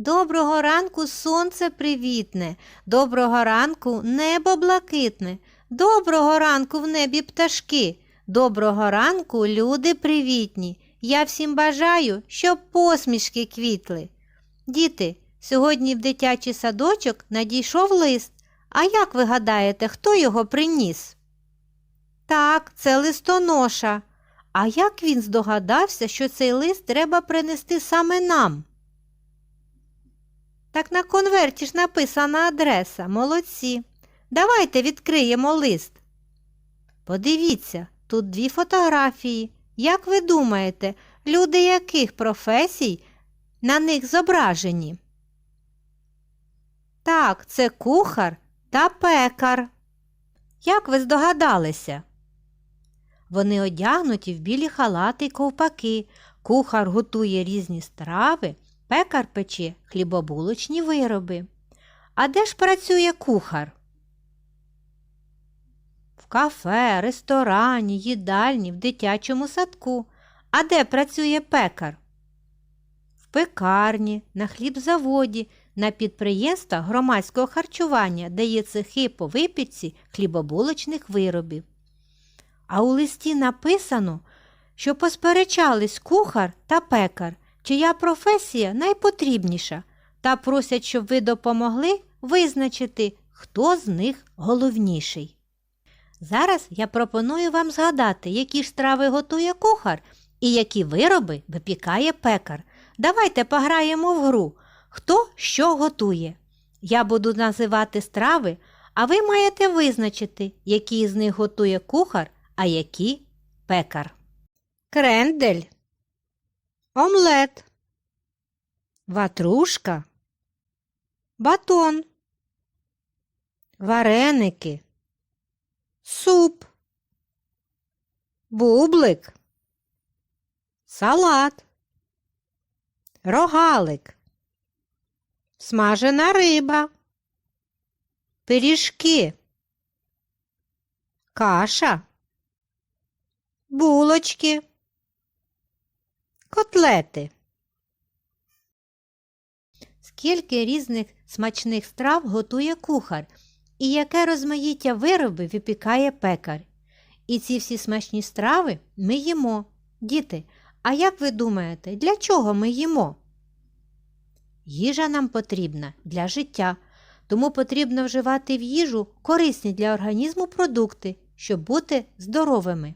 Доброго ранку сонце привітне, доброго ранку небо блакитне, доброго ранку в небі пташки, доброго ранку люди привітні. Я всім бажаю, щоб посмішки квітли. Діти, сьогодні в дитячий садочок надійшов лист. А як ви гадаєте, хто його приніс? Так, це листоноша. А як він здогадався, що цей лист треба принести саме нам? Так на конверті ж написана адреса. Молодці. Давайте відкриємо лист. Подивіться, тут дві фотографії. Як ви думаєте, люди яких професій на них зображені? Так, це кухар та пекар. Як ви здогадалися? Вони одягнуті в білі халати й ковпаки. Кухар готує різні страви, пекар пече хлібобулочні вироби. А де ж працює кухар? В кафе, ресторані, їдальні, в дитячому садку. А де працює пекар? В пекарні, на хлібзаводі, на підприємствах громадського харчування, де є цехи по випічці хлібобулочних виробів. А у листі написано, що посперечались кухар та пекар, чия професія найпотрібніша, та просять, щоб ви допомогли визначити, хто з них головніший. Зараз я пропоную вам згадати, які ж страви готує кухар і які вироби випікає пекар. Давайте пограємо в гру, хто що готує. Я буду називати страви, а ви маєте визначити, які з них готує кухар, а які пекар. Крендель, омлет, ватрушка, батон, вареники, суп, бублик, салат, рогалик, смажена риба, пиріжки, каша, булочки, котлети. Скільки різних смачних страв готує кухар, і яке розмаїття вироби випікає пекар. І ці всі смачні страви ми їмо. Діти, а як ви думаєте, для чого ми їмо? Їжа нам потрібна для життя, тому потрібно вживати в їжу корисні для організму продукти, щоб бути здоровими.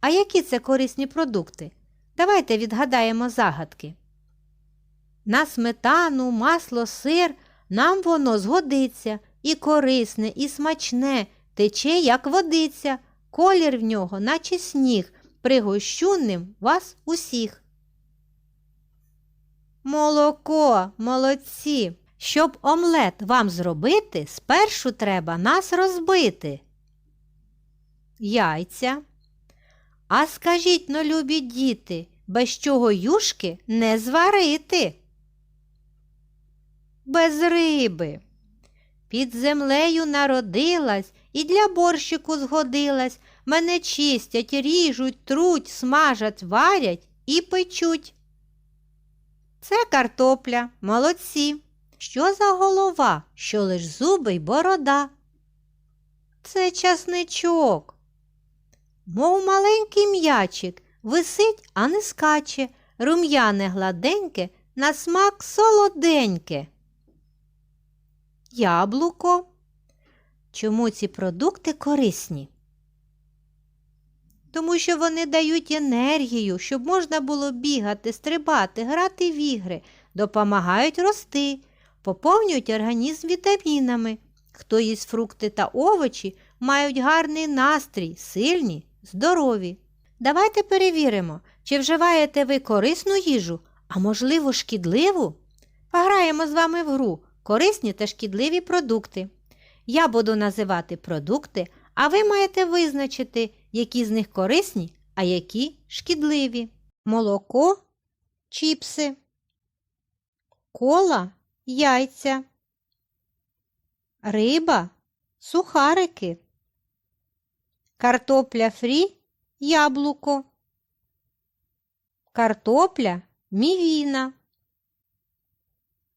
А які це корисні продукти? Давайте відгадаємо загадки. На сметану, масло, сир нам воно згодиться і корисне, і смачне, тече, як водиця, колір в нього, наче сніг, пригощу ним вас усіх. Молоко, молодці! Щоб омлет вам зробити, спершу треба нас розбити. Яйця. А скажіть но, любі діти, без чого юшки не зварити? Без риби. Під землею народилась і для борщику згодилась. Мене чистять, ріжуть, труть, смажать, варять і печуть. Це картопля, молодці. Що за голова, що лиш зуби й борода? Це часничок. Мов маленький м'ячик, висить, а не скаче, рум'яне гладеньке, на смак солоденьке. Яблуко. Чому ці продукти корисні? Тому що вони дають енергію, щоб можна було бігати, стрибати, грати в ігри, допомагають рости, поповнюють організм вітамінами. Хто їсть фрукти та овочі, мають гарний настрій, сильні, здорові. Давайте перевіримо, чи вживаєте ви корисну їжу, а можливо, шкідливу? Пограємо з вами в гру корисні та шкідливі продукти. Я буду називати продукти, а ви маєте визначити, які з них корисні, а які шкідливі. Молоко, чіпси, кола, яйця, риба, сухарики, картопля фрі, яблуко, картопля, мівіна,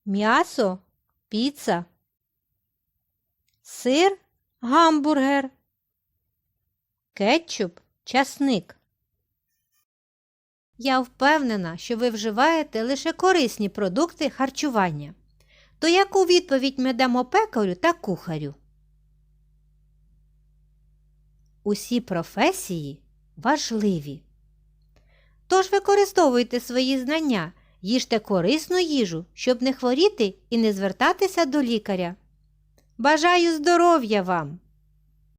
М'ясо піца. Сир гамбургер. Кетчуп часник. Я впевнена, що ви вживаєте лише корисні продукти харчування. То яку відповідь ми дамо пекарю та кухарю? Усі професії важливі. Тож використовуйте свої знання, їжте корисну їжу, щоб не хворіти і не звертатися до лікаря. Бажаю здоров'я вам!